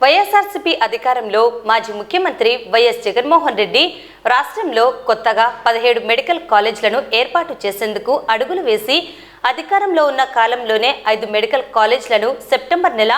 వైఎస్ఆర్సీపీ అధికారంలో మాజీ ముఖ్యమంత్రి వైఎస్ జగన్మోహన్ రెడ్డి రాష్ట్రంలో కొత్తగా పదిహేడు మెడికల్ కాలేజ్లను ఏర్పాటు చేసేందుకు అడుగులు వేసి అధికారంలో ఉన్న కాలంలోనే ఐదు మెడికల్ కాలేజ్లను సెప్టెంబర్ నెల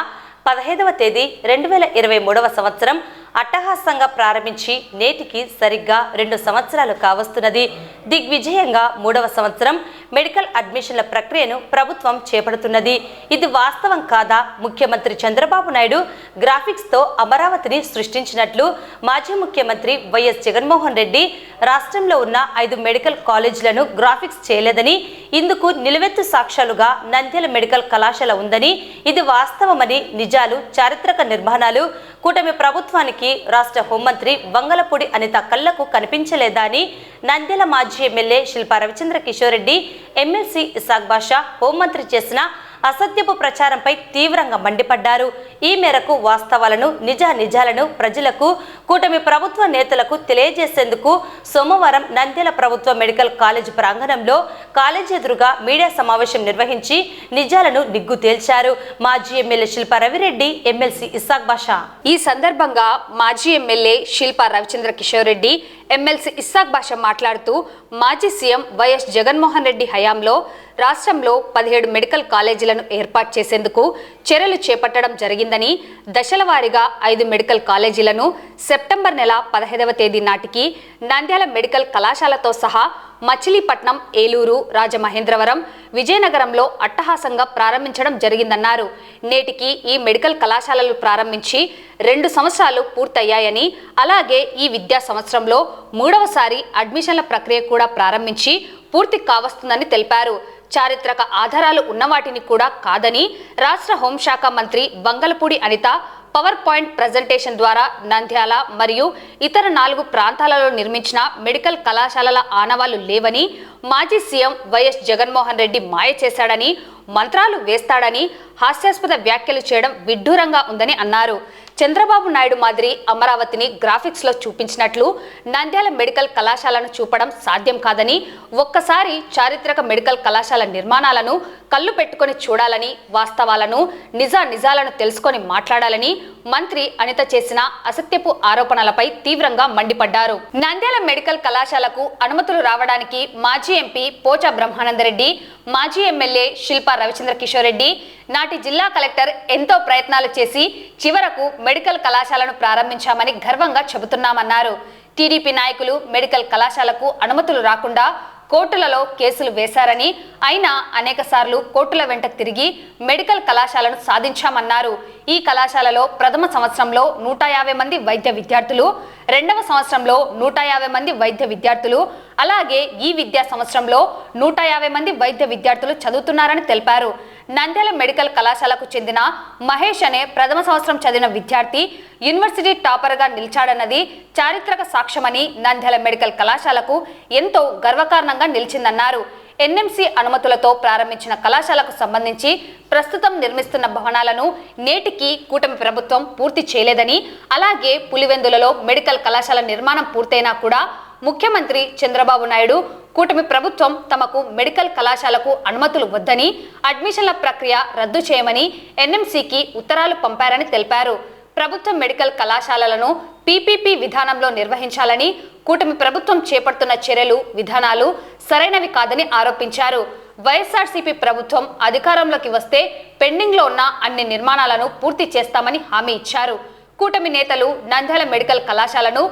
పదహైదవ తేదీ రెండు వేల ఇరవై మూడవ సంవత్సరం అట్టహాసంగా ప్రారంభించి నేటికి సరిగ్గా రెండు సంవత్సరాలు కావస్తున్నది. దిగ్విజయంగా మూడవ సంవత్సరం మెడికల్ అడ్మిషన్ల ప్రక్రియను ప్రభుత్వం చేపడుతున్నది. ఇది వాస్తవం కాదా? ముఖ్యమంత్రి చంద్రబాబు నాయుడు గ్రాఫిక్స్తో అమరావతిని సృష్టించినట్లు మాజీ ముఖ్యమంత్రి వైఎస్ జగన్మోహన్ రెడ్డి రాష్ట్రంలో ఉన్న ఐదు మెడికల్ కాలేజీలను గ్రాఫిక్స్ చేయలేదని ఇందుకు నిలువెత్తు సాక్ష్యాలుగా నంద్యాల మెడికల్ కళాశాల ఉందని ఇది వాస్తవమని నిజాలు చారిత్రక నిర్మాణాలు కూటమి ప్రభుత్వానికి రాష్ట్ర హోంమంత్రి వంగలపూడి అనిత కళ్ళకు కనిపించలేదా అని నంద్యాల మాజీ ఎమ్మెల్యే శిల్పా రవిచంద్ర కిషోర్ రెడ్డి ఎమ్మెల్సీ ఇసాక్ బాషా హోంమంత్రి చేసిన అసత్యపు ప్రచారంపై తీవ్రంగా మండిపడ్డారు. ఈ మేరకు వాస్తవాలను నిజా నిజాలను ప్రజలకు కూటమి ప్రభుత్వ నేతలకు తెలియజేసేందుకు సోమవారం నంద్యాల ప్రభుత్వ మెడికల్ కాలేజ్ ప్రాంగణంలో కాలేజీ ఎదురుగా మీడియా సమావేశం నిర్వహించి నిజాలను నిగ్గు తేల్చారు. మాజీ ఎమ్మెల్యే శిల్పా రవిరెడ్డి ఎమ్మెల్సీ ఇసాక్ బాషా. ఈ సందర్భంగా మాజీ ఎమ్మెల్యే శిల్పా రవిచంద్ర కిషోర్ రెడ్డి ఎమ్మెల్సీ ఇస్సాక్ భాష మాట్లాడుతూ మాజీ సీఎం వైఎస్ జగన్మోహన్ రెడ్డి హయాంలో రాష్ట్రంలో పదిహేడు మెడికల్ కాలేజీలను ఏర్పాటు చేసేందుకు చర్యలు చేపట్టడం జరిగిందని దశల వారీగా ఐదు మెడికల్ కాలేజీలను సెప్టెంబర్ నెల పదహైదవ తేదీ నాటికి నంద్యాల మెడికల్ కళాశాలతో సహా మచిలీపట్నం ఏలూరు రాజమహేంద్రవరం విజయనగరంలో అట్టహాసంగా ప్రారంభించడం జరిగిందన్నారు. నేటికి ఈ మెడికల్ కళాశాలలు ప్రారంభించి రెండు సంవత్సరాలు పూర్తయ్యాయని అలాగే ఈ విద్యా సంవత్సరంలో మూడవసారి అడ్మిషన్ల ప్రక్రియ కూడా ప్రారంభించి పూర్తి కావస్తుందని తెలిపారు. చారిత్రక ఆధారాలు ఉన్న వాటిని కూడా కాదని రాష్ట్ర హోంశాఖ మంత్రి Vangalapudi Anitha power point presentation ద్వారా నంద్యాల మరియు ఇతర నాలుగు ప్రాంతాలలో నిర్మించిన మెడికల్ కళాశాలల ఆనవాళ్ళు లేవని మాజీ సీఎం వైఎస్ జగన్మోహన్ రెడ్డి మాయ చేశాడని మంత్రాలు వేస్తాడని హాస్యాస్పద వ్యాఖ్యలు చేయడం విడ్డూరంగా ఉందని అన్నారు. చంద్రబాబు నాయుడు మాదిరి అమరావతిని గ్రాఫిక్స్లో చూపించినట్లు నంద్యాల మెడికల్ కళాశాలను చూపడం సాధ్యం కాదని ఒక్కసారి చారిత్రక మెడికల్ కళాశాల నిర్మాణాలను కళ్ళు పెట్టుకొని చూడాలని వాస్తవాలను నిజా నిజాలను తెలుసుకొని మాట్లాడాలని మంత్రి అనిత చేసిన అసత్యపు ఆరోపణలపై తీవ్రంగా మండిపడ్డారు. నంద్యాల మెడికల్ కళాశాలకు అనుమతులు రావడానికి మాజీ ఎంపీ పోచా బ్రహ్మానందరెడ్డి మాజీ ఎమ్మెల్యే శిల్పా రవిచంద్ర కిషోర్ రెడ్డి నాటి జిల్లా కలెక్టర్ ఎంతో ప్రయత్నాలు చేసి చివరకు మెడికల్ కళాశాలను ప్రారంభించామని గర్వంగా చెబుతున్నామన్నారు. టీడీపీ నాయకులు మెడికల్ కళాశాలకు అనుమతులు రాకుండా కోర్టులలో కేసులు వేశారని అయినా అనేక సార్లు కోర్టుల వెంట తిరిగి మెడికల్ కళాశాలను సాధించామన్నారు. ఈ కళాశాలలో ప్రథమ సంవత్సరంలో నూట యాభై మంది వైద్య విద్యార్థులు రెండవ సంవత్సరంలో నూట యాభై మంది వైద్య విద్యార్థులు అలాగే ఈ విద్యా సంవత్సరంలో నూట యాభై మంది వైద్య విద్యార్థులు చదువుతున్నారని తెలిపారు. నంద్యాల మెడికల్ కళాశాలకు చెందిన మహేష్ అనే ప్రథమ సంవత్సరం చదివిన విద్యార్థి యూనివర్సిటీ టాపర్గా నిలిచాడన్నది చారిత్రక సాక్ష్యమని నంద్యాల మెడికల్ కళాశాలకు ఎంతో గర్వకారణంగా నిలిచిందన్నారు. ఎన్ఎంసీ అనుమతులతో ప్రారంభించిన కళాశాలకు సంబంధించి ప్రస్తుతం నిర్మిస్తున్న భవనాలను నేటికి కూటమి ప్రభుత్వం పూర్తి చేయలేదని అలాగే పులివెందులలో మెడికల్ కళాశాల నిర్మాణం పూర్తయినా కూడా ముఖ్యమంత్రి చంద్రబాబు నాయుడు కూటమి ప్రభుత్వం తమకు మెడికల్ కళాశాలకు అనుమతులు వద్దని అడ్మిషన్ల ప్రక్రియ రద్దు చేయమని ఎన్ఎంసీకి ఉత్తరాలు పంపారని తెలిపారు. ప్రభుత్వ మెడికల్ కళాశాలలను పీపీపీ విధానంలో నిర్వహించాలని కూటమి ప్రభుత్వం చేపడుతున్న చర్యలు విధానాలు సరైనవి కాదని ఆరోపించారు. వైఎస్ఆర్సీపీ ప్రభుత్వం అధికారంలోకి వస్తే పెండింగ్లో ఉన్న అన్ని నిర్మాణాలను పూర్తి చేస్తామని హామీ ఇచ్చారు. కూటమి నేతలు నంద్యాల మెడికల్ కళాశాలను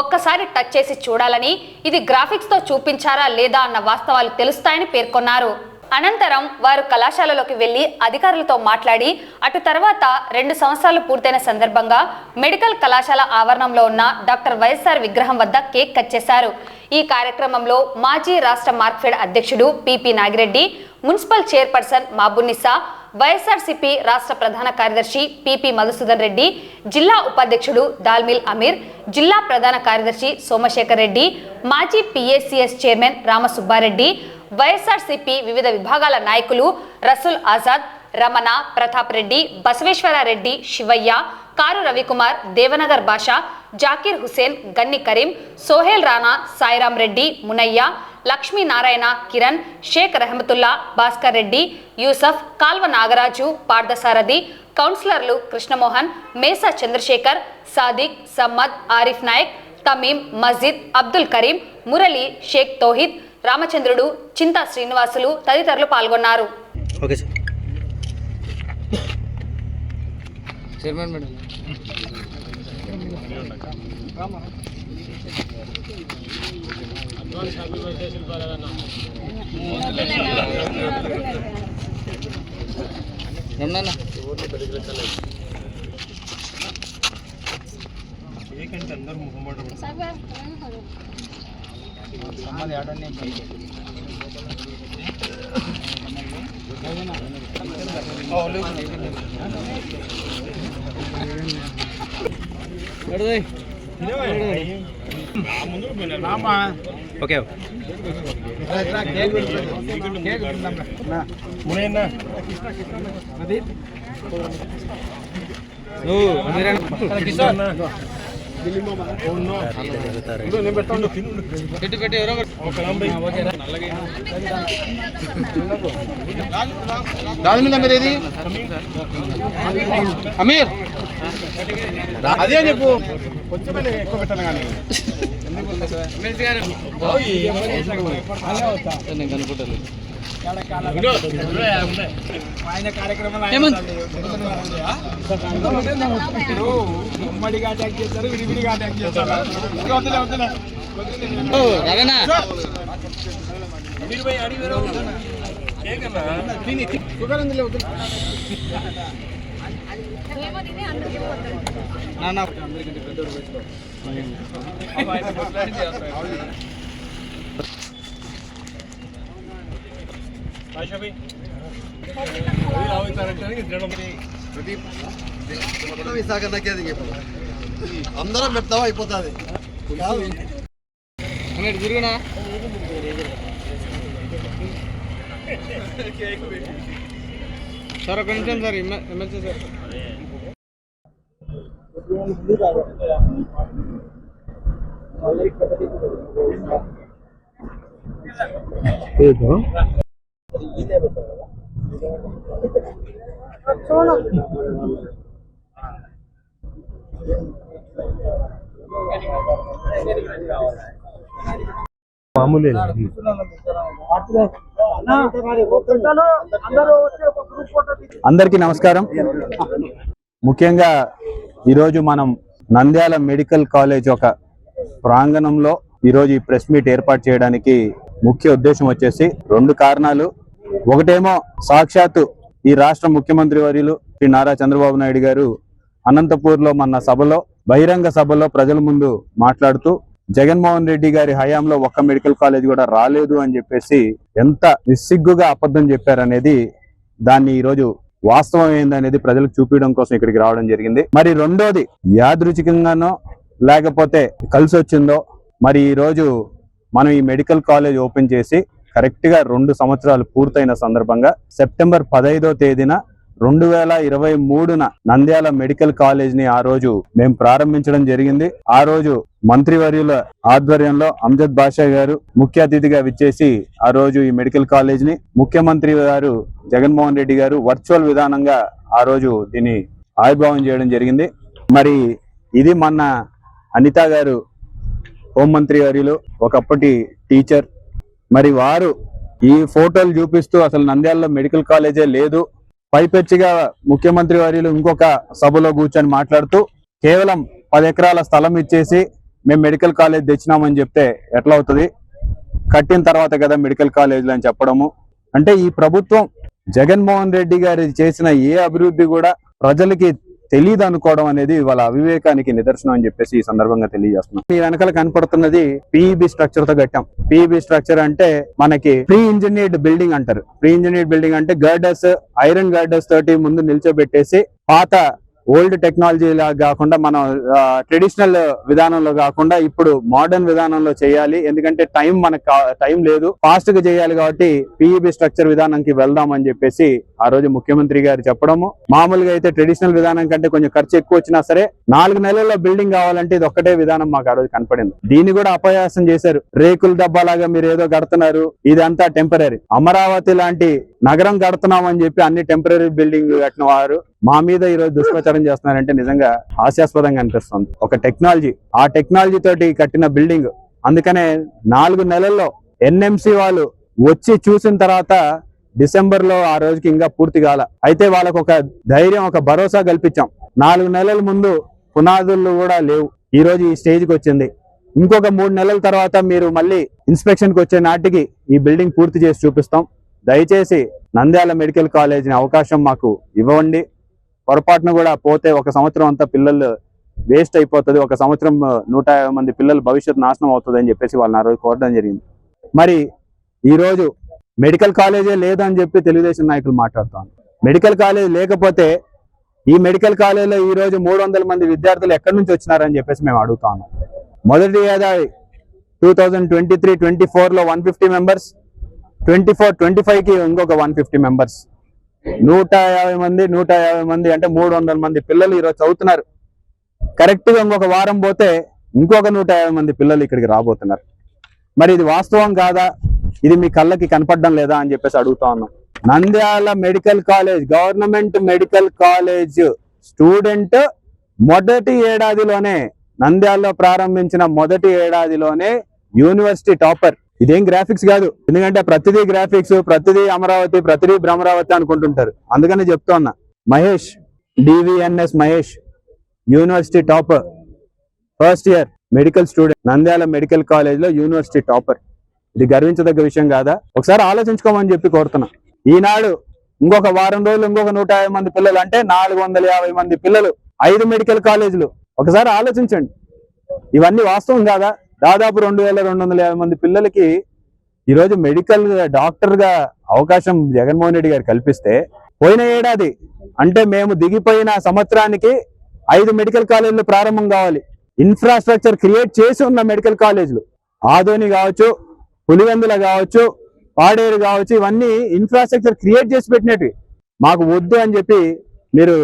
ఒక్కసారి టచ్ చేసి చూడాలని ఇది గ్రాఫిక్స్తో చూపించారా లేదా అన్న వాస్తవాలు తెలుస్తాయని పేర్కొన్నారు. అనంతరం వారు కళాశాలలోకి వెళ్ళి అధికారులతో మాట్లాడి అటు తర్వాత రెండు సంవత్సరాలు పూర్తయిన సందర్భంగా మెడికల్ కళాశాల ఆవరణంలో ఉన్న డాక్టర్ వైఎస్ఆర్ విగ్రహం వద్ద కేక్ కట్ చేశారు. ఈ కార్యక్రమంలో మాజీ రాష్ట్ర మార్క్ఫెడ్ అధ్యక్షుడు PP Nagireddy municipal chairperson Mabunissa YSRCP రాష్ట్ర ప్రధాన కార్యదర్శి పిపి మధుసూదన్ రెడ్డి జిల్లా ఉపాధ్యక్షుడు దాల్మిల్ అమీర్ జిల్లా ప్రధాన కార్యదర్శి సోమశేఖర్ రెడ్డి మాజీ పిఎస్సిఎస్ చైర్మన్ రామసుబ్బారెడ్డి వైఎస్ఆర్సీపీ వివిధ విభాగాల నాయకులు రసూల్ ఆజాద్ రమణ ప్రతాప్ రెడ్డి బసవేశ్వరారెడ్డి శివయ్య కారు రవికుమార్ దేవనగర్ భాష జాకీర్ హుసేన్ గన్ని కరీం సోహేల్ రాణా సాయిరాం రెడ్డి మునయ్య లక్ష్మీనారాయణ కిరణ్ షేక్ రెహమతుల్లా భాస్కర్ రెడ్డి యూసఫ్ కాల్వ నాగరాజు పార్థసారథి కౌన్సిలర్లు కృష్ణమోహన్ మేసా చంద్రశేఖర్ సాదిక్ సమ్మద్ ఆరిఫ్ నాయక్ తమీం మస్జిద్ అబ్దుల్ కరీం మురళి షేక్ తోహిద్ రామచంద్రుడు చింతా శ్రీనివాసులు తదితరులు పాల్గొన్నారు. Okay sir. Chairman madam. రమణన్న okay పెట్టి పెట్టి ఎవరో దాని మీద మీరు ఏది అమీర్ అదే చెప్పు కొంచెం ఎక్కువ పెట్టాను కానీ నేను కనుక్కుంటాను. ఆయన కార్యక్రమాలు ఏమంది? మీరు ఉమ్మడిగా అటాక్ చేస్తారు విడివిడిగా అటాక్ చేస్తారు వద్దులే వద్దులే వద్దు నాన్న అందరం పెడతావా అయిపోతుంది అన్నట్టు తిరుగునా సార్ ఒక నిమిషం సార్ ఎమ్మెల్సీ సార్ అందరికీ నమస్కారం. ముఖ్యంగా ఈరోజు మనం నంద్యాల మెడికల్ కాలేజ్ ఒక ప్రాంగణంలో ఈరోజు ఈ ప్రెస్ మీట్ ఏర్పాటు చేయడానికి ముఖ్య ఉద్దేశం వచ్చేసి రెండు కారణాలు. ఒకటేమో సాక్షాత్తు ఈ రాష్ట్ర ముఖ్యమంత్రి వర్యులు శ్రీ నారా చంద్రబాబు నాయుడు గారు అనంతపూర్లో మన సభలో బహిరంగ సభలో ప్రజల ముందు మాట్లాడుతూ జగన్మోహన్ రెడ్డి గారి హయాంలో ఒక్క మెడికల్ కాలేజ్ కూడా రాలేదు అని చెప్పేసి ఎంత నిస్సిగ్గుగా అబద్ధం చెప్పారనేది దాన్ని ఈరోజు వాస్తవం ఏందనేది ప్రజలకు చూపించడం కోసం ఇక్కడికి రావడం జరిగింది. మరి రెండోది యాదృచికంగానో లేకపోతే కలిసి వచ్చిందో మరి ఈరోజు మనం ఈ మెడికల్ కాలేజ్ ఓపెన్ చేసి కరెక్ట్గా రెండు సంవత్సరాలు పూర్తయిన సందర్భంగా సెప్టెంబర్ పదైదో తేదీన రెండు వేల ఇరవై మూడున నంద్యాల మెడికల్ కాలేజ్ని ఆ రోజు మేము ప్రారంభించడం జరిగింది. ఆ రోజు మంత్రివర్యుల ఆధ్వర్యంలో అంజద్ బాషా గారు ముఖ్య అతిథిగా విచ్చేసి ఆ రోజు ఈ మెడికల్ కాలేజ్ని ముఖ్యమంత్రి గారు జగన్మోహన్ రెడ్డి గారు వర్చువల్ విధానంగా ఆ రోజు దీన్ని ఆవిర్భావం చేయడం జరిగింది. మరి ఇది మొన్న అనిత గారు హోంమంత్రి వర్యులు ఒకప్పటి టీచర్ మరి వారు ఈ ఫోటోలు చూపిస్తూ అసలు నంద్యాలలో మెడికల్ కాలేజే లేదు. పైపెచ్చిగా ముఖ్యమంత్రి వర్యులు ఇంకొక సభలో కూర్చొని మాట్లాడుతూ కేవలం పది ఎకరాల స్థలం ఇచ్చేసి మేము మెడికల్ కాలేజ్ తెచ్చినామని చెప్తే ఎట్లా అవుతుంది? కట్టిన తర్వాత కదా మెడికల్ కాలేజీలు అని చెప్పడము. అంటే ఈ ప్రభుత్వం జగన్మోహన్ రెడ్డి గారి చేసిన ఏ అభివృద్ధి కూడా ప్రజలకి తెలియదు అనుకోవడం అనేది వాళ్ళ అవివేకానికి నిదర్శనం అని చెప్పేసి ఈ సందర్భంగా తెలియజేస్తున్నాం. మీ వెనకాల కనపడుతున్నది పిఈబి స్ట్రక్చర్తో కట్టాం. పిఈబి స్ట్రక్చర్ అంటే మనకి ప్రీ ఇంజనీర్డ్ బిల్డింగ్ అంటారు. ప్రీ ఇంజనీర్డ్ బిల్డింగ్ అంటే గర్డర్స్ ఐరన్ గర్డర్స్ తోటి ముందు నిల్చోబెట్టేసి పాత ఓల్డ్ టెక్నాలజీ లాగా కాకుండా మనం ట్రెడిషనల్ విధానంలో కాకుండా ఇప్పుడు మోడర్న్ విధానంలో చేయాలి. ఎందుకంటే టైం మనకు టైం లేదు. ఫాస్ట్గా చేయాలి కాబట్టి పిఈబి స్ట్రక్చర్ విధానంకి వెళ్దాం అని చెప్పేసి ఆ రోజు ముఖ్యమంత్రి గారు చెప్పడము. మామూలుగా అయితే ట్రెడిషనల్ విధానం కంటే కొంచెం ఖర్చు ఎక్కువ వచ్చినా సరే నాలుగు నెలల్లో బిల్డింగ్ కావాలంటే ఇది ఒక్కటే విధానం మాకు ఆ రోజు కనపడింది. దీన్ని కూడా అపయాసం చేశారు. రేకుల డబ్బాలాగా మీరు ఏదో కడుతున్నారు. ఇదంతా టెంపరీ అమరావతి లాంటి నగరం కడుతున్నాం అని చెప్పి అన్ని టెంపరీ బిల్డింగ్ కట్టిన వారు. మా మీద ఈరోజు దుష్ప్రచారం చేస్తున్నారంటే నిజంగా హాస్యాస్పదంగా అనిపిస్తుంది. ఒక టెక్నాలజీ ఆ టెక్నాలజీ తోటి కట్టిన బిల్డింగ్ అందుకనే నాలుగు నెలల్లో ఎన్ఎంసి వాళ్ళు వచ్చి చూసిన తర్వాత డిసెంబర్లో ఆ రోజుకి ఇంకా పూర్తి కాల. అయితే వాళ్ళకు ఒక ధైర్యం ఒక భరోసా కల్పించాం. నాలుగు నెలల ముందు పునాదులు కూడా లేవు. ఈ రోజు ఈ స్టేజ్కి వచ్చింది. ఇంకొక మూడు నెలల తర్వాత మీరు మళ్ళీ ఇన్స్పెక్షన్కి వచ్చే నాటికి ఈ బిల్డింగ్ పూర్తి చేసి చూపిస్తాం. దయచేసి నంద్యాల మెడికల్ కాలేజీని అవకాశం మాకు ఇవ్వండి. పొరపాటున కూడా పోతే ఒక సంవత్సరం అంతా పిల్లలు వేస్ట్ అయిపోతుంది. ఒక సంవత్సరం నూట యాభై మంది పిల్లల భవిష్యత్తు నాశనం అవుతుంది అని చెప్పేసి వాళ్ళని ఆ రోజు కోరడం జరిగింది. మరి ఈ రోజు మెడికల్ కాలేజే లేదని చెప్పి తెలుగుదేశం నాయకులు మాట్లాడుతాను మెడికల్ కాలేజ్ లేకపోతే ఈ మెడికల్ కాలేజీలో ఈ రోజు మూడు వందల మంది విద్యార్థులు ఎక్కడి నుంచి వచ్చినారని చెప్పేసి మేము అడుగుతాము. మొదటి ఏడాది two thousand twenty three twenty ఫోర్లో one fifty members twenty four twenty ఫైవ్కి ఇంకొక వన్ ఫిఫ్టీ మెంబర్స్ నూట యాభై మంది నూట యాభై మంది అంటే మూడు వందల మంది పిల్లలు ఈరోజు చదువుతున్నారు. కరెక్ట్గా ఇంకొక వారం పోతే ఇంకొక నూట యాభై మంది పిల్లలు ఇక్కడికి రాబోతున్నారు. మరి ఇది వాస్తవం కాదా? ఇది మీ కళ్ళకి కనపడడం లేదా అని చెప్పేసి అడుగుతా ఉన్నాం. Nandyala medical college government medical college student మొదటి ఏడాదిలోనే నంద్యాలలో ప్రారంభించిన మొదటి ఏడాదిలోనే యూనివర్సిటీ టాపర్ ఇదేం గ్రాఫిక్స్ కాదు. ఎందుకంటే ప్రతిదీ గ్రాఫిక్స్ ప్రతిదీ అమరావతి ప్రతిదీ భ్రమరావతి అనుకుంటుంటారు. అందుకని చెప్తున్నా Mahesh DVNS Mahesh university topper first year medical student Nandyala medical కాలేజ్లో యూనివర్సిటీ టాపర్ ఇది గర్వించదగ్గ విషయం కాదా? ఒకసారి ఆలోచించుకోమని చెప్పి కోరుతున్నా. ఈనాడు ఇంకొక వారం రోజులు ఇంకొక నూట యాభై మంది పిల్లలు అంటే నాలుగు వందల యాభై మంది పిల్లలు ఐదు మెడికల్ కాలేజీలు ఒకసారి ఆలోచించండి. ఇవన్నీ వాస్తవం కాదా? దాదాపు రెండు వేల రెండు వందల యాభై మంది పిల్లలకి ఈరోజు మెడికల్ డాక్టర్గా అవకాశం జగన్మోహన్ రెడ్డి గారు కల్పిస్తే పోయిన ఏడాది అంటే మేము దిగిపోయిన సంవత్సరానికి ఐదు మెడికల్ కాలేజీలు ప్రారంభం కావాలి. ఇన్ఫ్రాస్ట్రక్చర్ క్రియేట్ చేసి ఉన్న మెడికల్ కాలేజీలు. ఆదోని కావచ్చు పులివెందుల కావచ్చు పాడేరు కావచ్చు ఇవన్నీ ఇన్ఫ్రాస్ట్రక్చర్ క్రియేట్ చేసి పెట్టినట్టు మాకు వద్దు అని చెప్పి మీరు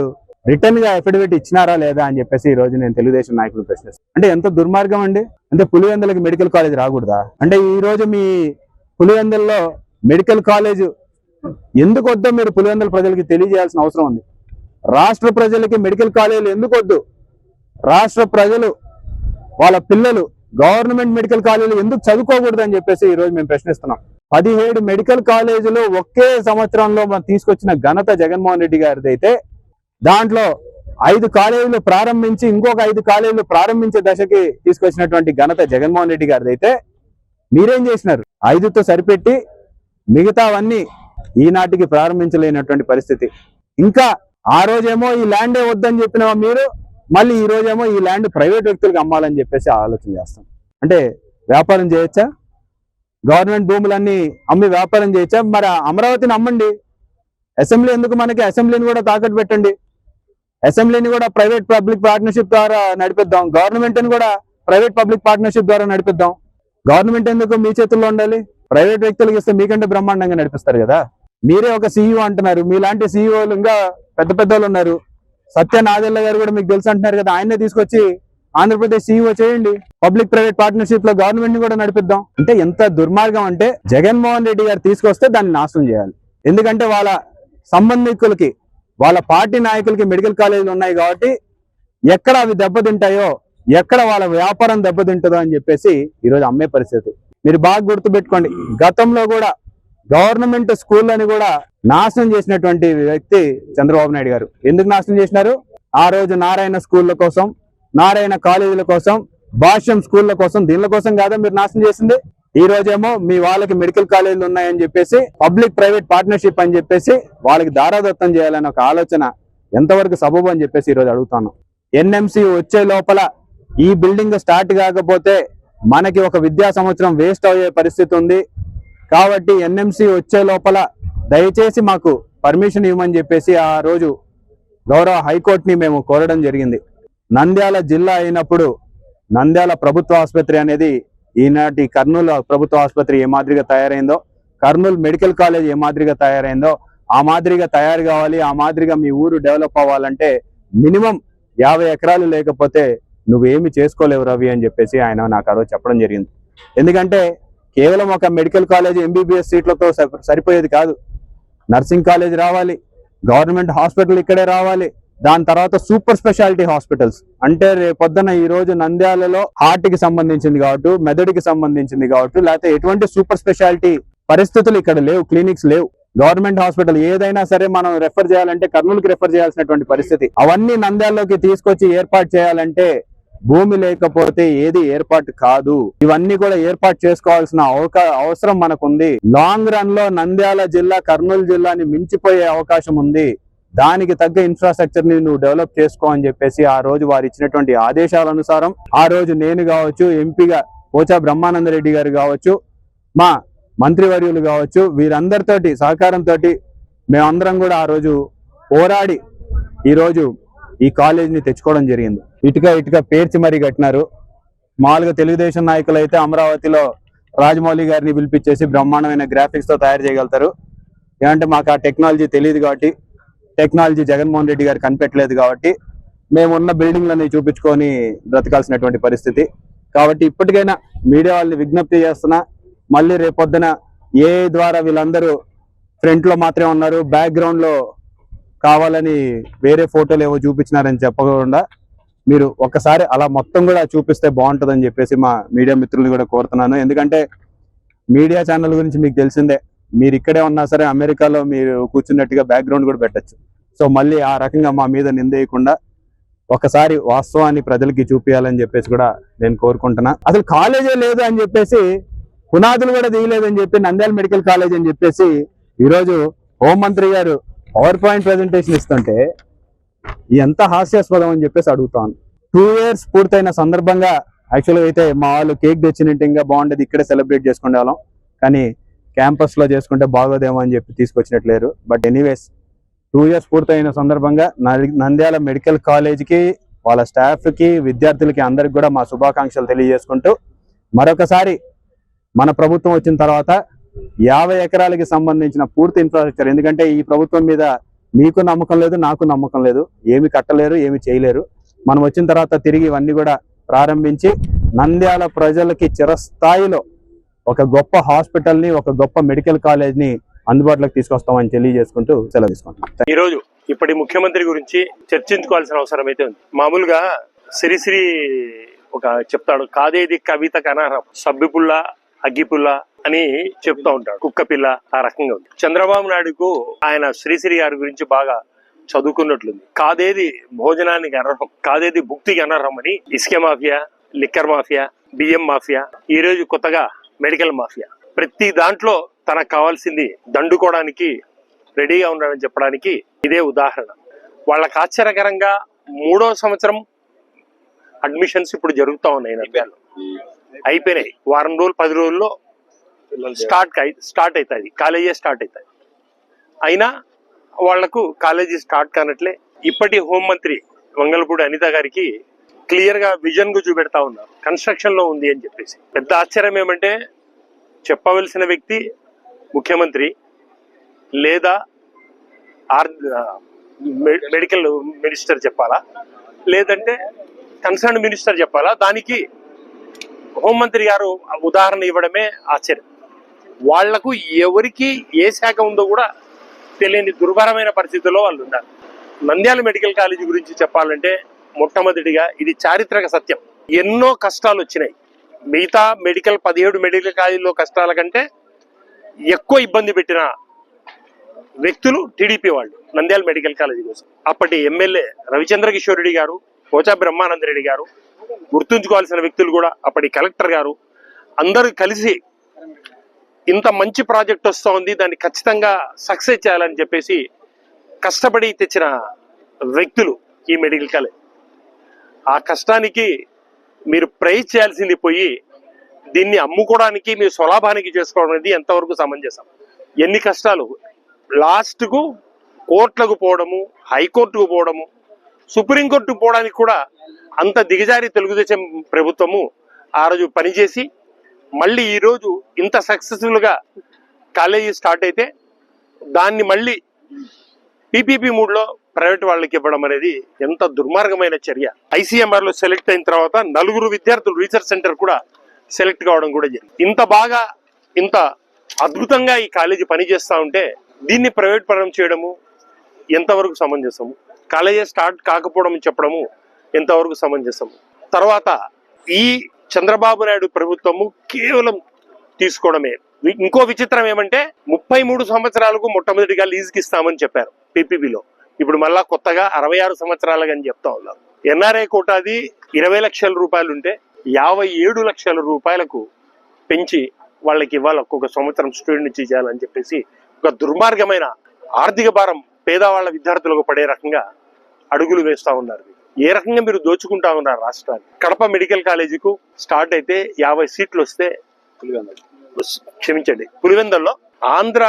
రిటర్న్గా అఫిడవిట్ ఇచ్చినారా లేదా అని చెప్పేసి ఈ రోజు నేను తెలుగుదేశం నాయకులు ప్రశ్నిస్తాను అంటే ఎంత దుర్మార్గం అండి? అంటే పులివెందులకి మెడికల్ కాలేజ్ రాకూడదా? అంటే ఈ రోజు మీ పులివెందుల్లో మెడికల్ కాలేజ్ ఎందుకు వద్దో మీరు పులివెందుల ప్రజలకి తెలియజేయాల్సిన అవసరం ఉంది. రాష్ట్ర ప్రజలకి మెడికల్ కాలేజీలు ఎందుకు వద్దు? రాష్ట్ర ప్రజలు వాళ్ళ పిల్లలు గవర్నమెంట్ మెడికల్ కాలేజీలు ఎందుకు చదువుకోకూడదు అని చెప్పేసి ఈ రోజు మేము ప్రశ్నిస్తున్నాం. పదిహేడు మెడికల్ కాలేజీలు ఒకే సంవత్సరంలో మనం తీసుకొచ్చిన ఘనత జగన్మోహన్ రెడ్డి గారిది అయితే దాంట్లో ఐదు కాలేజీలు ప్రారంభించి ఇంకొక ఐదు కాలేజీలు ప్రారంభించే దశకి తీసుకొచ్చినటువంటి ఘనత జగన్మోహన్ రెడ్డి గారిది అయితే మీరేం చేసినారు? ఐదుతో సరిపెట్టి మిగతావన్నీ ఈనాటికి ప్రారంభించలేనటువంటి పరిస్థితి. ఇంకా ఆ రోజేమో ఈ ల్యాండే వద్దని చెప్పిన మీరు మళ్ళీ ఈ రోజేమో ఈ ల్యాండ్ ప్రైవేట్ వ్యక్తులకు అమ్మాలని చెప్పేసి ఆలోచన చేస్తాం. అంటే వ్యాపారం చేయొచ్చా? గవర్నమెంట్ భూములన్నీ అమ్మి వ్యాపారం చేయొచ్చా? మరి అమరావతిని అమ్మండి. అసెంబ్లీ ఎందుకు మనకి? అసెంబ్లీని కూడా తాకట్టు పెట్టండి. అసెంబ్లీని కూడా ప్రైవేట్ పబ్లిక్ పార్ట్నర్షిప్ ద్వారా నడిపిద్దాం. గవర్నమెంట్ కూడా ప్రైవేట్ పబ్లిక్ పార్ట్నర్షిప్ ద్వారా నడిపిద్దాం. గవర్నమెంట్ ఎందుకు మీ చేతుల్లో ఉండాలి? ప్రైవేట్ వ్యక్తులకు ఇస్తే మీకంటే బ్రహ్మాండంగా నడిపిస్తారు కదా. మీరే ఒక సీఈఓ అంటున్నారు. మీలాంటి సీఈఓలు ఇంకా పెద్ద పెద్ద వాళ్ళు ఉన్నారు. సత్య నాదెల్ల గారు కూడా మీకు తెలుసు అంటున్నారు కదా. ఆయనే తీసుకొచ్చి ఆంధ్రప్రదేశ్ సీఈఓ చేయండి. పబ్లిక్ ప్రైవేట్ పార్ట్నర్షిప్లో గవర్నమెంట్ని కూడా నడిపిద్దాం. అంటే ఎంత దుర్మార్గం అంటే జగన్మోహన్ రెడ్డి గారు తీసుకొస్తే దాన్ని నాశనం చేయాలి. ఎందుకంటే వాళ్ళ సంబంధికులకి వాళ్ళ పార్టీ నాయకులకి మెడికల్ కాలేజీలు ఉన్నాయి కాబట్టి ఎక్కడ అవి దెబ్బతింటాయో ఎక్కడ వాళ్ళ వ్యాపారం దెబ్బతింటుందో అని చెప్పేసి ఈరోజు అమ్మే పరిస్థితి. మీరు బాగా గుర్తుపెట్టుకోండి గతంలో కూడా గవర్నమెంట్ స్కూళ్ళని కూడా నాశనం చేసినటువంటి వ్యక్తి చంద్రబాబు నాయుడు గారు. ఎందుకు నాశనం చేసినారు? ఆ రోజు నారాయణ స్కూళ్ళ కోసం నారాయణ కాలేజీల కోసం భాష్యం స్కూళ్ళ కోసం దీనిల కోసం కాదా మీరు నాశనం చేసింది? ఈ రోజేమో మీ వాళ్ళకి మెడికల్ కాలేజీలు ఉన్నాయని చెప్పేసి పబ్లిక్ ప్రైవేట్ పార్ట్నర్షిప్ అని చెప్పేసి వాళ్ళకి దారాదత్తం చేయాలని ఒక ఆలోచన ఎంతవరకు సబబు అని చెప్పేసి ఈ రోజు అడుగుతాను. ఎన్ఎంసి వచ్చే లోపల ఈ బిల్డింగ్ స్టార్ట్ కాకపోతే మనకి ఒక విద్యా సంవత్సరం వేస్ట్ అయ్యే పరిస్థితి ఉంది. కాబట్టి ఎన్ఎంసి వచ్చే లోపల దయచేసి మాకు పర్మిషన్ ఇవ్వమని చెప్పేసి ఆ రోజు గౌరవ హైకోర్టుని మేము కోరడం జరిగింది. నంద్యాల జిల్లా అయినప్పుడు నంద్యాల ప్రభుత్వ ఆసుపత్రి అనేది ఈనాటి కర్నూలు ప్రభుత్వ ఆసుపత్రి ఏ మాదిరిగా తయారైందో కర్నూలు మెడికల్ కాలేజ్ ఏ మాదిరిగా తయారైందో ఆ మాదిరిగా తయారు కావాలి ఆ మాదిరిగా మీ ఊరు డెవలప్ అవ్వాలంటే మినిమం యాభై ఎకరాలు లేకపోతే నువ్వేమి చేసుకోలేవు రవి అని చెప్పేసి ఆయన నాకు ఆ రోజు చెప్పడం జరిగింది. ఎందుకంటే కేవలం ఒక మెడికల్ కాలేజ్ ఎంబీబీఎస్ సీట్లతో సరి- సరిపోయేది కాదు. నర్సింగ్ కాలేజ్ రావాలి గవర్నమెంట్ హాస్పిటల్ ఇక్కడే రావాలి దాని తర్వాత సూపర్ స్పెషాలిటీ హాస్పిటల్స్. అంటే రేపొద్దున ఈ రోజు నంద్యాలలో హార్ట్కి సంబంధించింది కావచ్చు మెదడుకి సంబంధించింది కావచ్చు లేకపోతే ఎటువంటి సూపర్ స్పెషాలిటీ పరిస్థితులు ఇక్కడ లేవు క్లినిక్స్ లేవు. గవర్నమెంట్ హాస్పిటల్ ఏదైనా సరే మనం రెఫర్ చేయాలంటే కర్నూలుకి రెఫర్ చేయాల్సినటువంటి పరిస్థితి. అవన్నీ నంద్యాలలోకి తీసుకొచ్చి ఏర్పాటు చేయాలంటే భూమి లేకపోతే ఏది ఏర్పాటు కాదు. ఇవన్నీ కూడా ఏర్పాటు చేసుకోవాల్సిన అవకా అవసరం మనకుంది. లాంగ్ రన్లో నంద్యాల జిల్లా కర్నూలు జిల్లాని మించిపోయే అవకాశం ఉంది. దానికి తగ్గ ఇన్ఫ్రాస్ట్రక్చర్ని నువ్వు డెవలప్ చేసుకో అని చెప్పేసి ఆ రోజు వారు ఇచ్చినటువంటి ఆదేశాల అనుసారం ఆ రోజు నేను కావచ్చు ఎంపీగా పోచా బ్రహ్మానంద రెడ్డి గారు కావచ్చు మా మంత్రివర్యులు కావచ్చు వీరందరితోటి సహకారంతో మేమందరం కూడా ఆ రోజు పోరాడి ఈ రోజు ఈ కాలేజీని తెచ్చుకోవడం జరిగింది. ఇటుక ఇటుక పేర్చి మరీ కట్టినారు. మామూలుగా తెలుగుదేశం నాయకులు అయితే అమరావతిలో రాజమౌళి గారిని పిలిపించేసి బ్రహ్మాండమైన గ్రాఫిక్స్తో తయారు చేయగలుగుతారు. ఏమంటే మాకు ఆ టెక్నాలజీ తెలియదు కాబట్టి టెక్నాలజీ జగన్మోహన్ రెడ్డి గారు కనిపెట్టలేదు కాబట్టి మేమున్న బిల్డింగ్లని చూపించుకొని బ్రతకాల్సినటువంటి పరిస్థితి. కాబట్టి ఇప్పటికైనా మీడియా వాళ్ళని విజ్ఞప్తి చేస్తున్నా మళ్ళీ రేపొద్దున ఏ ద్వారా వీళ్ళందరూ ఫ్రంట్లో మాత్రమే ఉన్నారు బ్యాక్గ్రౌండ్లో కావాలని వేరే ఫోటోలు ఏవో చూపించినారని చెప్పకుండా మీరు ఒక్కసారి అలా మొత్తం కూడా చూపిస్తే బాగుంటుందని చెప్పేసి మా మీడియా మిత్రులు కూడా కోరుతున్నాను. ఎందుకంటే మీడియా ఛానల్ గురించి మీకు తెలిసిందే మీరు ఇక్కడే ఉన్నా సరే అమెరికాలో మీరు కూర్చున్నట్టుగా బ్యాక్గ్రౌండ్ కూడా పెట్టచ్చు. సో మళ్ళీ ఆ రకంగా మా మీద నిందేయకుండా ఒకసారి వాస్తవాన్ని ప్రజలకి చూపించాలని చెప్పేసి కూడా నేను కోరుకుంటున్నా. అసలు కాలేజే లేదు అని చెప్పేసి పునాదులు కూడా దిగలేదని చెప్పి నంద్యాల మెడికల్ కాలేజ్ అని చెప్పేసి ఈరోజు హోంమంత్రి గారు పవర్ పాయింట్ ప్రెజెంటేషన్ ఇస్తుంటే ఎంత హాస్యాస్పదం అని చెప్పేసి అడుగుతాను. టూ ఇయర్స్ పూర్తయిన సందర్భంగా యాక్చువల్గా అయితే మా వాళ్ళు కేక్ తెచ్చినట్టు ఇంకా బాగుండేది ఇక్కడే సెలబ్రేట్ చేసుకునే వాళ్ళం. కానీ క్యాంపస్లో చేసుకుంటే బాగోదేమో అని చెప్పి తీసుకొచ్చినట్లేరు బట్ ఎనీవేస్ టూ ఇయర్స్ పూర్తయిన సందర్భంగా నంద్యాల మెడికల్ కాలేజ్కి వాళ్ళ స్టాఫ్కి విద్యార్థులకి అందరికి కూడా మా శుభాకాంక్షలు తెలియజేసుకుంటూ మరొకసారి మన ప్రభుత్వం వచ్చిన తర్వాత యాభై ఎకరాలకి సంబంధించిన పూర్తి ఇన్ఫ్రాస్ట్రక్చర్ ఎందుకంటే ఈ ప్రభుత్వం మీద మీకు నమ్మకం లేదు నాకు నమ్మకం లేదు. ఏమి కట్టలేరు ఏమి చేయలేరు. మనం వచ్చిన తర్వాత తిరిగి ఇవన్నీ కూడా ప్రారంభించి నంద్యాల ప్రజలకి చిరస్థాయిలో ఒక గొప్ప హాస్పిటల్ని ఒక గొప్ప మెడికల్ కాలేజ్ని అందుబాటులోకి తీసుకొస్తామని తెలియజేసుకుంటూ సెలవు తీసుకుంటాం ఈ రోజు ఇప్పటి ముఖ్యమంత్రి గురించి చర్చించుకోవాల్సిన అవసరం అయితే ఉంది. మామూలుగా శ్రీశ్రీ ఒక చెప్తాడు కాదేది కవిత కనహరం సబ్బిపుల్ల అగ్గిపుల్ల అని చెప్తా ఉంటాడు. కుక్క పిల్ల ఆ రకంగా ఉంది. చంద్రబాబు నాయుడుకు ఆయన శ్రీశ్రీ గారి గురించి బాగా చదువుకున్నట్లుంది. కాదేది భోజనానికి అనర్హం కాదేది భుక్తికి అనర్హం అని ఇసుక మాఫియా లిక్కర్ మాఫియా బియ్యం మాఫియా ఈ రోజు కొత్తగా మెడికల్ మాఫియా. ప్రతి దాంట్లో తనకు కావాల్సింది దండుకోవడానికి రెడీగా ఉన్నాడని చెప్పడానికి ఇదే ఉదాహరణ. వాళ్ళకి ఆశ్చర్యకరంగా మూడో సంవత్సరం అడ్మిషన్స్ ఇప్పుడు జరుగుతా ఉన్నాయి నంద్యాలలో అయిపోయినాయి. వారం రోజులు పది రోజుల్లో స్టార్ట్ స్టార్ట్ అవుతుంది కాలేజీ స్టార్ట్ అవుతాయి. అయినా వాళ్ళకు కాలేజీ స్టార్ట్ కానట్లే. ఇప్పటి హోంమంత్రి వంగలపూడి అనిత గారికి క్లియర్గా విజన్కు చూపెడతా ఉన్నారు. కన్స్ట్రక్షన్లో ఉంది అని చెప్పేసి. పెద్ద ఆశ్చర్యం ఏమంటే చెప్పవలసిన వ్యక్తి ముఖ్యమంత్రి లేదా ఆర్ మెడికల్ మినిస్టర్ చెప్పాలా? లేదంటే కన్సర్న్ మినిస్టర్ చెప్పాలా? దానికి హోంమంత్రి గారు ఉదాహరణ ఇవ్వడమే ఆశ్చర్యం. వాళ్ళకు ఎవరికి ఏ శాఖ ఉందో కూడా తెలియని దుర్భరమైన పరిస్థితుల్లో వాళ్ళు ఉన్నారు. నంద్యాల మెడికల్ కాలేజీ గురించి చెప్పాలంటే మొట్టమొదటిగా ఇది చారిత్రక సత్యం. ఎన్నో కష్టాలు వచ్చినాయి. మిగతా మెడికల్ పదిహేడు మెడికల్ కాలేజీలో కష్టాల కంటే ఎక్కువ ఇబ్బంది పెట్టిన వ్యక్తులు టీడీపీ వాళ్ళు నంద్యాల మెడికల్ కాలేజీ కోసం. అప్పటి ఎమ్మెల్యే రవిచంద్ర కిషోరెడ్డి గారు పోచా బ్రహ్మానందరెడ్డి గారు గుర్తుంచుకోవాల్సిన వ్యక్తులు కూడా అప్పటి కలెక్టర్ గారు. అందరూ కలిసి ఇంత మంచి ప్రాజెక్ట్ వస్తూ ఉంది దాన్ని ఖచ్చితంగా సక్సెస్ చేయాలని చెప్పేసి కష్టపడి తెచ్చిన వ్యక్తులు ఈ మెడికల్ కాలేజ్. ఆ కష్టానికి మీరు ప్రైజ్ చేయాల్సింది పోయి దీన్ని అమ్ముకోవడానికి మీరు స్వలాభానికి చేసుకోవడం అనేది ఎంతవరకు సమంజసం? ఎన్ని కష్టాలు? లాస్ట్కు కోర్టులకు పోవడము హైకోర్టుకు పోవడము సుప్రీంకోర్టుకు పోవడానికి కూడా అంత దిగజారి తెలుగుదేశం ప్రభుత్వము ఆ రోజు పనిచేసి మళ్ళీ ఈరోజు ఇంత సక్సెస్ఫుల్గా కాలేజీ స్టార్ట్ అయితే దాన్ని మళ్ళీ పీపీపీ మూడ్లో ప్రైవేట్ వాళ్ళకి ఇవ్వడం అనేది ఎంత దుర్మార్గమైన చర్య. ఐసీఎంఆర్లో సెలెక్ట్ అయిన తర్వాత నలుగురు విద్యార్థులు రీసెర్చ్ సెంటర్ కూడా సెలెక్ట్ కావడం కూడా జరిగింది. ఇంత బాగా ఇంత అద్భుతంగా ఈ కాలేజీ పనిచేస్తూ ఉంటే దీన్ని ప్రైవేట్ పరం చేయడము ఎంతవరకు సమంజసము? కాలేజీ స్టార్ట్ కాకపోవడం చెప్పడము ఎంతవరకు సమంజసము? తర్వాత ఈ చంద్రబాబు నాయుడు ప్రభుత్వము కేవలం తీసుకోవడమే. ఇంకో విచిత్రం ఏమంటే ముప్పై మూడు సంవత్సరాలకు మొట్టమొదటిగా లీజుకి ఇస్తామని చెప్పారు పీపీబీలో ఇప్పుడు మళ్ళా కొత్తగా అరవై ఆరు సంవత్సరాలుగా అని చెప్తా ఉన్నారు ఎన్ఆర్ఐ కోటాది ఇరవై లక్షల రూపాయలు ఉంటే యాభై ఏడు లక్షల రూపాయలకు పెంచి వాళ్ళకి ఇవ్వాలి ఒక్కొక్క సంవత్సరం స్టూడెంట్ నుంచి చేయాలని చెప్పేసి ఒక దుర్మార్గమైన ఆర్థిక భారం పేదవాళ్ళ విద్యార్థులకు పడే రకంగా అడుగులు వేస్తా ఉన్నారు. ఏ రకంగా మీరు దోచుకుంటా ఉన్నారు రాష్ట్రాన్ని? కడప మెడికల్ కాలేజీకు స్టార్ట్ అయితే యాభై సీట్లు వస్తే క్షమించండి. పులివెందల్లో ఆంధ్ర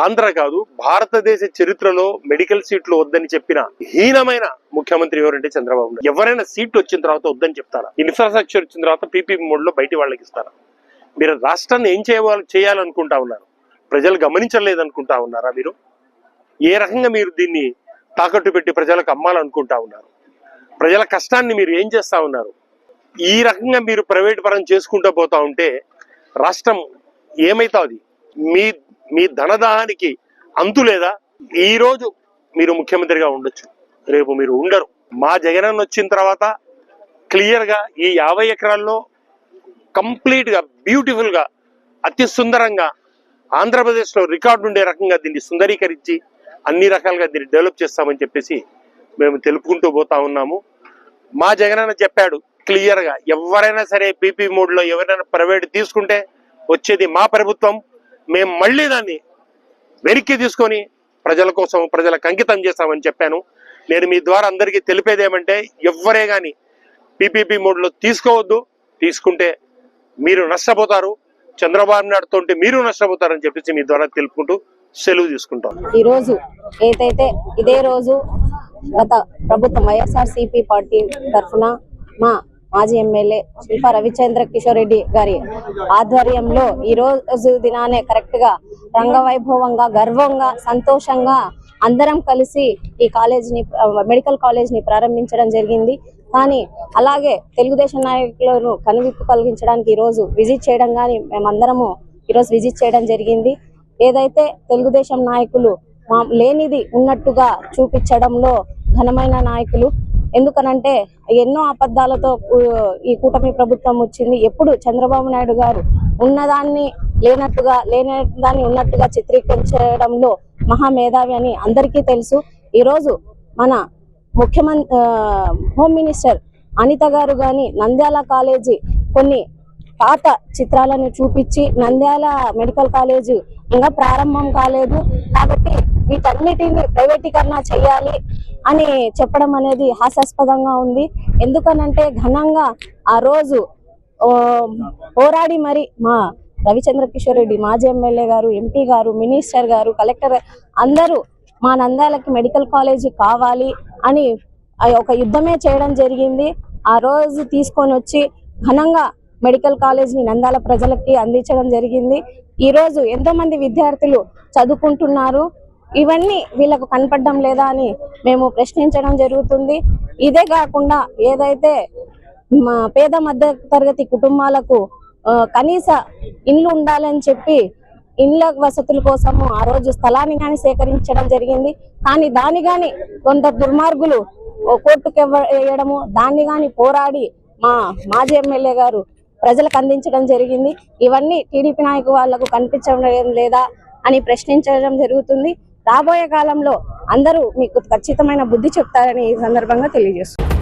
ఆంధ్ర కాదు భారతదేశ చరిత్రలో మెడికల్ సీట్లు వద్దని చెప్పిన హీనమైన ముఖ్యమంత్రి ఎవరంటే చంద్రబాబు నాయుడు. ఎవరైనా సీట్ వచ్చిన తర్వాత వద్దని చెప్తారా? ఇన్ఫ్రాస్ట్రక్చర్ వచ్చిన తర్వాత పీపీపీ మోడ్లో బయట వాళ్ళకి ఇస్తారా? మీరు రాష్ట్రాన్ని ఏం చేయాలి చేయాలనుకుంటా ఉన్నారు? ప్రజలు గమనించలేదనుకుంటా ఉన్నారా మీరు? ఏ రకంగా మీరు దీన్ని తాకట్టు పెట్టి ప్రజలకు అమ్మాలనుకుంటా ఉన్నారు? ప్రజల కష్టాన్ని మీరు ఏం చేస్తా ఉన్నారు? ఈ రకంగా మీరు ప్రైవేట్ పరం చేసుకుంటూ పోతా ఉంటే రాష్ట్రం ఏమైతుంది? మీ మీ ధనదాహానికి అంతు లేదా? ఈ రోజు మీరు ముఖ్యమంత్రిగా ఉండొచ్చు. రేపు మీరు ఉండరు. మా జగనన్న వచ్చిన తర్వాత క్లియర్గా ఈ యాభై ఎకరాల్లో కంప్లీట్గా బ్యూటిఫుల్గా అతి సుందరంగా ఆంధ్రప్రదేశ్లో రికార్డు ఉండే రకంగా దీన్ని సుందరీకరించి అన్ని రకాలుగా దీన్ని డెవలప్ చేస్తామని చెప్పేసి మేము తెలుపుకుంటూ పోతా ఉన్నాము. మా జగనన్న చెప్పాడు క్లియర్గా ఎవరైనా సరే బీపీ మోడ్లో ఎవరైనా ప్రైవేట్ తీసుకుంటే వచ్చేది మా ప్రభుత్వం మేము మళ్ళీ దాన్ని వెనక్కి తీసుకొని ప్రజల కోసం ప్రజలకు అంకితం చేస్తామని చెప్పాను. నేను మీ ద్వారా అందరికీ తెలిపేది ఏమంటే ఎవ్వరే కానీ పీపీపీ మోడ్లో తీసుకోవద్దు. తీసుకుంటే మీరు నష్టపోతారు. చంద్రబాబు నాయుడుతో ఉంటే మీరు నష్టపోతారని చెప్పేసి మీ ద్వారా తెలుపుకుంటూ సెలవు తీసుకుంటాం. ఈ రోజు ఏదైతే ఇదే రోజు గత ప్రభుత్వం వైఎస్ఆర్ సిపి పార్టీ తరఫున మా మాజీ ఎమ్మెల్యే శిల్ప రవిచంద్ర కిషోర్ రెడ్డి గారి ఆధ్వర్యంలో ఈ రోజు దినానే కరెక్ట్గా రంగవైభవంగా గర్వంగా సంతోషంగా అందరం కలిసి ఈ కాలేజీని మెడికల్ కాలేజ్ని ప్రారంభించడం జరిగింది. కానీ అలాగే తెలుగుదేశం నాయకులను కనువిప్పు కలిగించడానికి ఈ రోజు విజిట్ చేయడం కానీ మేమందరము ఈరోజు విజిట్ చేయడం జరిగింది. ఏదైతే తెలుగుదేశం నాయకులు మా- లేనిది ఉన్నట్టుగా చూపించడంలో ఘనమైన నాయకులు ఎందుకనంటే ఎన్నో అబద్ధాలతో ఈ కూటమి ప్రభుత్వం వచ్చింది. ఎప్పుడు చంద్రబాబు నాయుడు గారు ఉన్నదాన్ని లేనట్టుగా లేని దాన్ని ఉన్నట్టుగా చిత్రీకరించడంలో మహామేధావి అని అందరికీ తెలుసు. ఈరోజు మన ముఖ్యమంత్రి హోమ్ మినిస్టర్ అనిత గారు కానీ నంద్యాల కాలేజీ కొన్ని పాత చిత్రాలను చూపించి నంద్యాల మెడికల్ కాలేజీ ఇంకా ప్రారంభం కాలేదు. కాబట్టి వీటన్నిటిని ప్రైవేటీకరణ చేయాలి అని చెప్పడం అనేది హాస్యాస్పదంగా ఉంది. ఎందుకనంటే ఘనంగా ఆ రోజు పోరాడి మరి మా రవిచంద్ర కిషోర్ రెడ్డి మాజీ ఎమ్మెల్యే గారు ఎంపీ గారు మినిస్టర్ గారు కలెక్టర్ అందరూ మా నంద్యాలకి మెడికల్ కాలేజీ కావాలి అని ఆ ఒక యుద్ధమే చేయడం జరిగింది. ఆ రోజు తీసుకొని వచ్చి ఘనంగా మెడికల్ కాలేజీని నందాల నంద్యాల ప్రజలకి అందించడం జరిగింది. ఈరోజు ఎంతోమంది ఎంతో మంది విద్యార్థులు చదువుకుంటున్నారు. ఇవన్నీ వీళ్ళకు కనపడడం లేదా అని మేము ప్రశ్నించడం జరుగుతుంది. ఇదే కాకుండా ఏదైతే మా పేద మధ్య తరగతి కుటుంబాలకు కనీస ఇండ్లు ఉండాలని చెప్పి ఇండ్ల వసతుల కోసము ఆ రోజు స్థలాన్ని కానీ సేకరించడం జరిగింది. కానీ దాని గాని కొంత దుర్మార్గులు కోర్టుకు వేయడము దాన్ని గాని పోరాడి మా మాజీ ఎమ్మెల్యే గారు ప్రజలకు అందించడం జరిగింది. ఇవన్నీ టీడీపీ నాయకు వాళ్ళకు కనిపించడం లేదా అని ప్రశ్నించడం జరుగుతుంది. రాబోయే కాలంలో అందరూ మీకు ఖచ్చితమైన బుద్ధి చెప్తారని ఈ సందర్భంగా తెలియజేస్తున్నారు